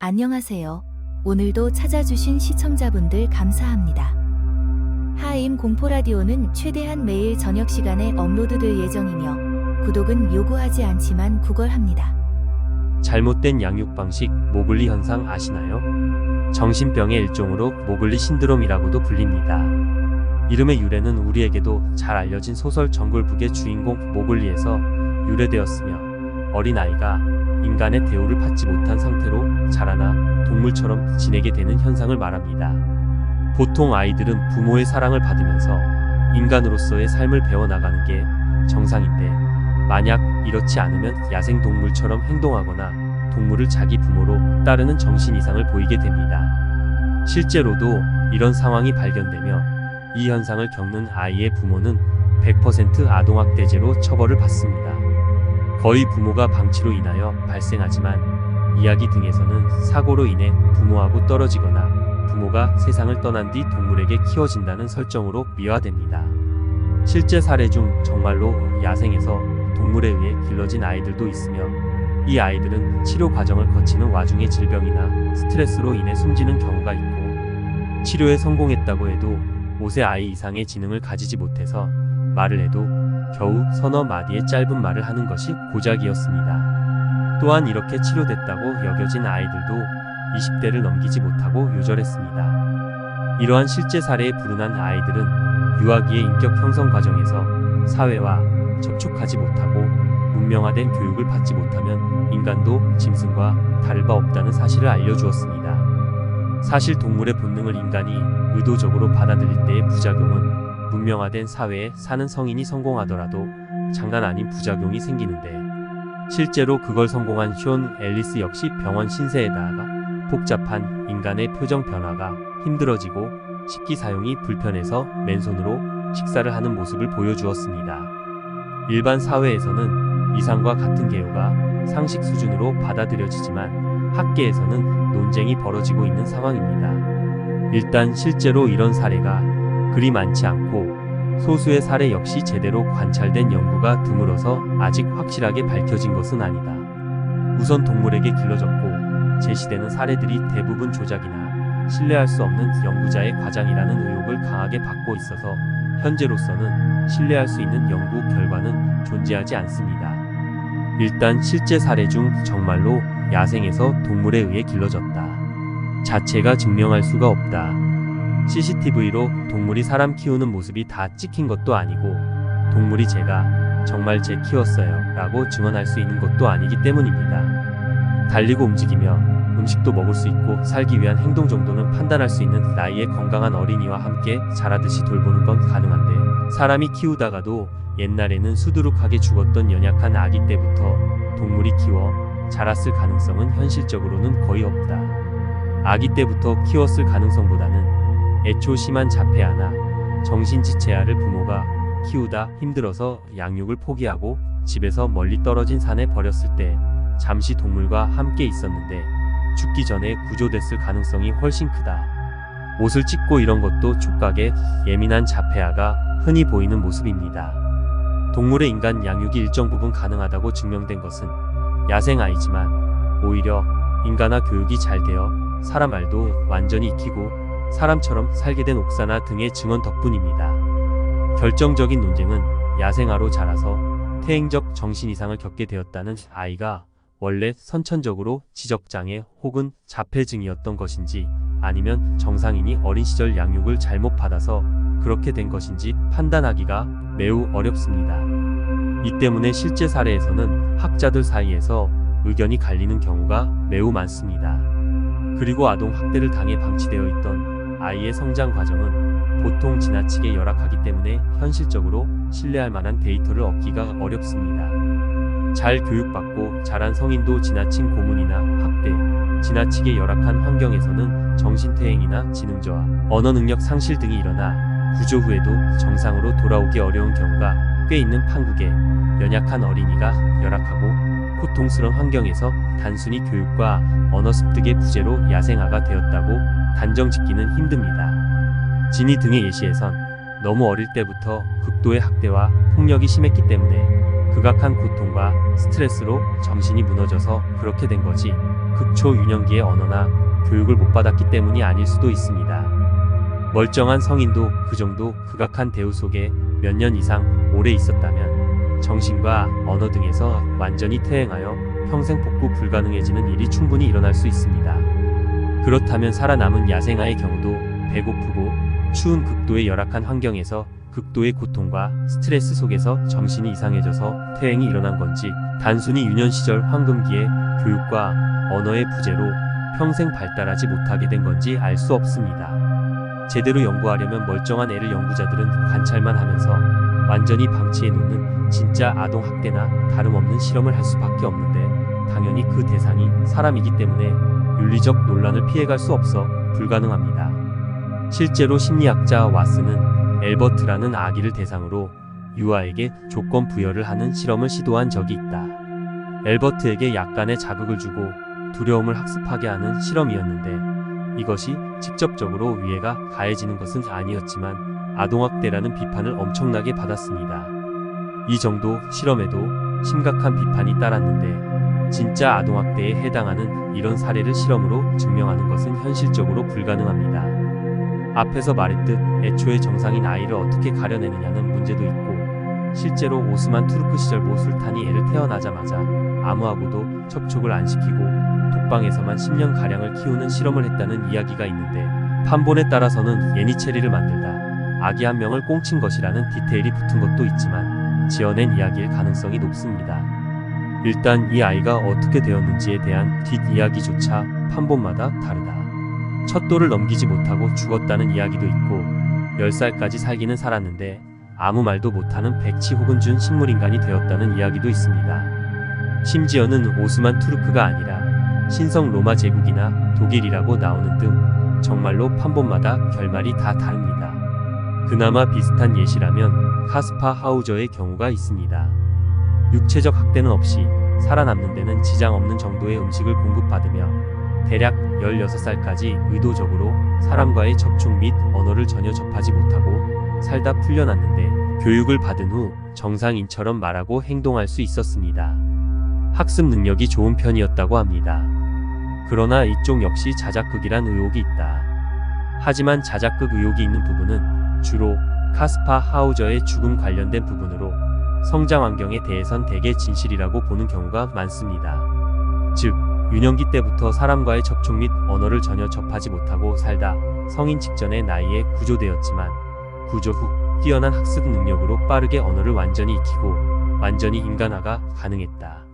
안녕하세요. 오늘도 찾아주신 시청자분들 감사합니다. 하임 공포라디오는 최대한 매일 저녁 시간에 업로드될 예정이며 구독은 요구하지 않지만 구걸합니다. 잘못된 양육 방식 모글리 현상 아시나요? 정신병의 일종으로 모글리 신드롬이라고도 불립니다. 이름의 유래는 우리에게도 잘 알려진 소설 정글북의 주인공 모글리에서 유래되었으며 어린아이가 인간의 대우를 받지 못한 상태로 자라나 동물처럼 지내게 되는 현상을 말합니다. 보통 아이들은 부모의 사랑을 받으면서 인간으로서의 삶을 배워나가는 게 정상인데 만약 이렇지 않으면 야생 동물처럼 행동하거나 동물을 자기 부모로 따르는 정신 이상을 보이게 됩니다. 실제로도 이런 상황이 발견되며 이 현상을 겪는 아이의 부모는 100% 아동학대죄로 처벌을 받습니다. 거의 부모가 방치로 인하여 발생하지만 이야기 등에서는 사고로 인해 부모하고 떨어지거나 부모가 세상을 떠난 뒤 동물에게 키워진다는 설정으로 미화됩니다. 실제 사례 중 정말로 야생에서 동물에 의해 길러진 아이들도 있으며 이 아이들은 치료 과정을 거치는 와중에 질병이나 스트레스로 인해 숨지는 경우가 있고 치료에 성공했다고 해도 5세 아이 이상의 지능을 가지지 못해서 말을 해도 겨우 서너 마디의 짧은 말을 하는 것이 고작이었습니다. 또한 이렇게 치료됐다고 여겨진 아이들도 20대를 넘기지 못하고 요절했습니다. 이러한 실제 사례에 불운한 아이들은 유아기의 인격 형성 과정에서 사회와 접촉하지 못하고 문명화된 교육을 받지 못하면 인간도 짐승과 다를 바 없다는 사실을 알려주었습니다. 사실 동물의 본능을 인간이 의도적으로 받아들일 때의 부작용은 문명화된 사회에 사는 성인이 성공하더라도 장난 아닌 부작용이 생기는데 실제로 그걸 성공한 쇼 앨리스 역시 병원 신세에다가 복잡한 인간의 표정 변화가 힘들어지고 식기 사용이 불편해서 맨손으로 식사를 하는 모습을 보여주었습니다. 일반 사회에서는 이상과 같은 개요가 상식 수준으로 받아들여지지만 학계에서는 논쟁이 벌어지고 있는 상황입니다. 일단 실제로 이런 사례가 그리 많지 않고 소수의 사례 역시 제대로 관찰된 연구가 드물어서 아직 확실하게 밝혀진 것은 아니다. 우선 동물에게 길러졌고 제시되는 사례들이 대부분 조작이나 신뢰할 수 없는 연구자의 과장이라는 의혹을 강하게 받고 있어서 현재로서는 신뢰할 수 있는 연구 결과는 존재하지 않습니다. 일단 실제 사례 중 정말로 야생에서 동물에 의해 길러졌다. 자체가 증명할 수가 없다. CCTV로 동물이 사람 키우는 모습이 다 찍힌 것도 아니고 동물이 제가 정말 제 키웠어요 라고 증언할 수 있는 것도 아니기 때문입니다. 달리고 움직이며 음식도 먹을 수 있고 살기 위한 행동 정도는 판단할 수 있는 나이의 건강한 어린이와 함께 자라듯이 돌보는 건 가능한데 사람이 키우다가도 옛날에는 수두룩하게 죽었던 연약한 아기 때부터 동물이 키워 자랐을 가능성은 현실적으로는 거의 없다. 아기 때부터 키웠을 가능성보다는 애초 심한 자폐 아나 정신지체 아를 부모가 키우다 힘들어서 양육을 포기하고 집에서 멀리 떨어진 산에 버렸을 때 잠시 동물과 함께 있었는데 죽기 전에 구조됐을 가능성이 훨씬 크다. 옷을 찢고 이런 것도 촉각에 예민한 자폐아가 흔히 보이는 모습입니다. 동물의 인간 양육이 일정 부분 가능하다고 증명된 것은 야생 아이지만 오히려 인간화 교육이 잘 되어 사람 말도 완전히 익히고 사람처럼 살게 된 옥사나 등의 증언 덕분입니다. 결정적인 논쟁은 야생아로 자라서 퇴행적 정신 이상을 겪게 되었다는 아이가 원래 선천적으로 지적장애 혹은 자폐증이었던 것인지 아니면 정상인이 어린 시절 양육을 잘못 받아서 그렇게 된 것인지 판단하기가 매우 어렵습니다. 이 때문에 실제 사례에서는 학자들 사이에서 의견이 갈리는 경우가 매우 많습니다. 그리고 아동 학대를 당해 방치되어 있던 아이의 성장 과정은 보통 지나치게 열악하기 때문에 현실적으로 신뢰할 만한 데이터를 얻기가 어렵습니다. 잘 교육받고 자란 성인도 지나친 고문이나 학대, 지나치게 열악한 환경에서는 정신퇴행이나 지능저하, 언어 능력 상실 등이 일어나 구조 후에도 정상으로 돌아오기 어려운 경우가 꽤 있는 판국에 연약한 어린이가 열악하고 고통스러운 환경에서 단순히 교육과 언어 습득의 부재로 야생아가 되었다고 단정 짓기는 힘듭니다. 진이 등의 예시에선 너무 어릴 때부터 극도의 학대와 폭력이 심했기 때문에 그 극악한 고통과 스트레스로 정신이 무너져서 그렇게 된 거지 극초 유년기의 언어나 교육을 못 받았기 때문이 아닐 수도 있습니다. 멀쩡한 성인도 그 정도 극악한 대우 속에 몇 년 이상 오래 있었다면 정신과 언어 등에서 완전히 퇴행하여 평생 복구 불가능해지는 일이 충분히 일어날 수 있습니다. 그렇다면 살아남은 야생아의 경우도 배고프고 추운 극도의 열악한 환경에서 극도의 고통과 스트레스 속에서 정신이 이상해져서 퇴행이 일어난 건지 단순히 유년 시절 황금기의 교육과 언어의 부재로 평생 발달하지 못하게 된 건지 알 수 없습니다. 제대로 연구하려면 멀쩡한 애를 연구자들은 관찰만 하면서 완전히 방치해 놓는 진짜 아동 학대나 다름없는 실험을 할 수밖에 없는데 당연히 그 대상이 사람이기 때문에 윤리적 논란을 피해갈 수 없어 불가능합니다. 실제로 심리학자 와스는 엘버트라는 아기를 대상으로 유아에게 조건 부여를 하는 실험을 시도한 적이 있다. 엘버트에게 약간의 자극을 주고 두려움을 학습하게 하는 실험이었는데 이것이 직접적으로 위해가 가해지는 것은 아니었지만 아동학대라는 비판을 엄청나게 받았습니다. 이 정도 실험에도 심각한 비판이 따랐는데 진짜 아동학대에 해당하는 이런 사례를 실험으로 증명하는 것은 현실적으로 불가능합니다. 앞에서 말했듯 애초에 정상인 아이를 어떻게 가려내느냐는 문제도 있고 실제로 오스만 투르크 시절 모술탄이 애를 태어나자마자 아무하고도 접촉을 안 시키고 독방에서만 10년 가량을 키우는 실험을 했다는 이야기가 있는데 판본에 따라서는 예니체리를 만들다 아기 한 명을 꽁친 것이라는 디테일이 붙은 것도 있지만 지어낸 이야기일 가능성이 높습니다. 일단 이 아이가 어떻게 되었는지에 대한 뒷이야기조차 판본마다 다르다. 첫 돌을 넘기지 못하고 죽었다는 이야기도 있고 10살까지 살기는 살았는데 아무 말도 못하는 백치 혹은 준 식물인간이 되었다는 이야기도 있습니다. 심지어는 오스만 투르크가 아니라 신성 로마 제국이나 독일이라고 나오는 등 정말로 판본마다 결말이 다 다릅니다. 그나마 비슷한 예시라면 카스파 하우저의 경우가 있습니다. 육체적 학대는 없이 살아남는 데는 지장 없는 정도의 음식을 공급받으며 대략 16살까지 의도적으로 사람과의 접촉 및 언어를 전혀 접하지 못하고 살다 풀려났는데 교육을 받은 후 정상인처럼 말하고 행동할 수 있었습니다. 학습 능력이 좋은 편이었다고 합니다. 그러나 이쪽 역시 자작극이란 의혹이 있다. 하지만 자작극 의혹이 있는 부분은 주로 카스파 하우저의 죽음 관련된 부분으로 성장 환경에 대해선 대개 진실이라고 보는 경우가 많습니다. 즉, 유년기 때부터 사람과의 접촉 및 언어를 전혀 접하지 못하고 살다 성인 직전의 나이에 구조되었지만 구조 후 뛰어난 학습 능력으로 빠르게 언어를 완전히 익히고 완전히 인간화가 가능했다.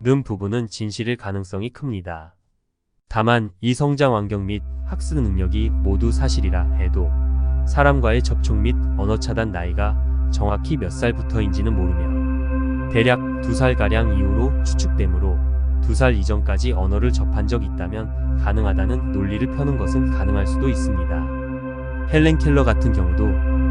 는 부분은 진실일 가능성이 큽니다. 다만 이 성장 환경 및 학습 능력이 모두 사실이라 해도 사람과의 접촉 및 언어 차단 나이가 정확히 몇 살부터인지는 모르며 대략 두 살가량 이후로 추측되므로 두살 이전까지 언어를 접한 적 있다면 가능하다는 논리를 펴는 것은 가능할 수도 있습니다. 헬렌 켈러 같은 경우도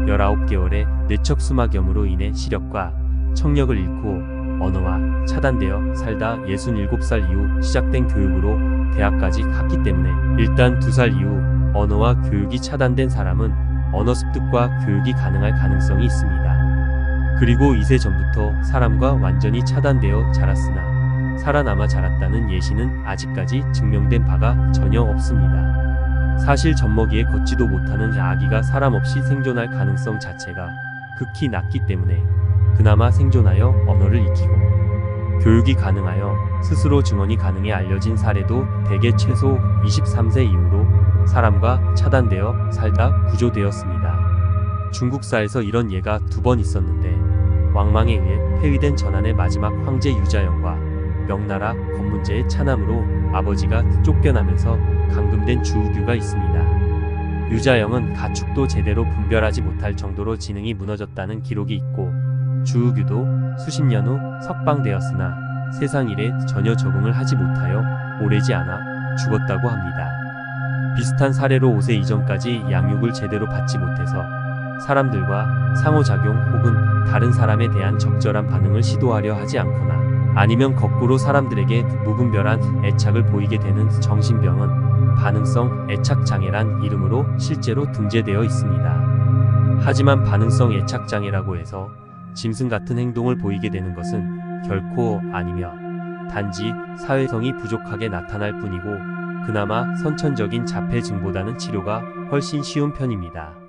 19개월의 뇌척 수막염으로 인해 시력과 청력을 잃고 언어와 차단되어 살다 67살 이후 시작된 교육으로 대학까지 갔기 때문에 일단 두살 이후 언어와 교육이 차단된 사람은 언어 습득과 교육이 가능할 가능성이 있습니다. 그리고 2세 전부터 사람과 완전히 차단되어 자랐으나 살아남아 자랐다는 예시는 아직까지 증명된 바가 전혀 없습니다. 사실 젖먹이에 걷지도 못하는 아기가 사람 없이 생존할 가능성 자체가 극히 낮기 때문에 그나마 생존하여 언어를 익히고 교육이 가능하여 스스로 증언이 가능해 알려진 사례도 대개 최소 23세 이후로 사람과 차단되어 살다 구조되었습니다. 중국사에서 이런 예가 두 번 있었는데 왕망에 의해 폐위된 전한의 마지막 황제 유자영과 명나라 건문제의 차남으로 아버지가 쫓겨나면서 감금된 주우규가 있습니다. 유자영은 가축도 제대로 분별하지 못할 정도로 지능이 무너졌다는 기록이 있고 주우규도 수십 년 후 석방되었으나 세상 일에 전혀 적응을 하지 못하여 오래지 않아 죽었다고 합니다. 비슷한 사례로 5세 이전까지 양육을 제대로 받지 못해서 사람들과 상호작용 혹은 다른 사람에 대한 적절한 반응을 시도하려 하지 않거나 아니면 거꾸로 사람들에게 무분별한 애착을 보이게 되는 정신병은 반응성 애착장애란 이름으로 실제로 등재되어 있습니다. 하지만 반응성 애착장애라고 해서 짐승 같은 행동을 보이게 되는 것은 결코 아니며 단지 사회성이 부족하게 나타날 뿐이고 그나마 선천적인 자폐 증보다는 치료가 훨씬 쉬운 편입니다.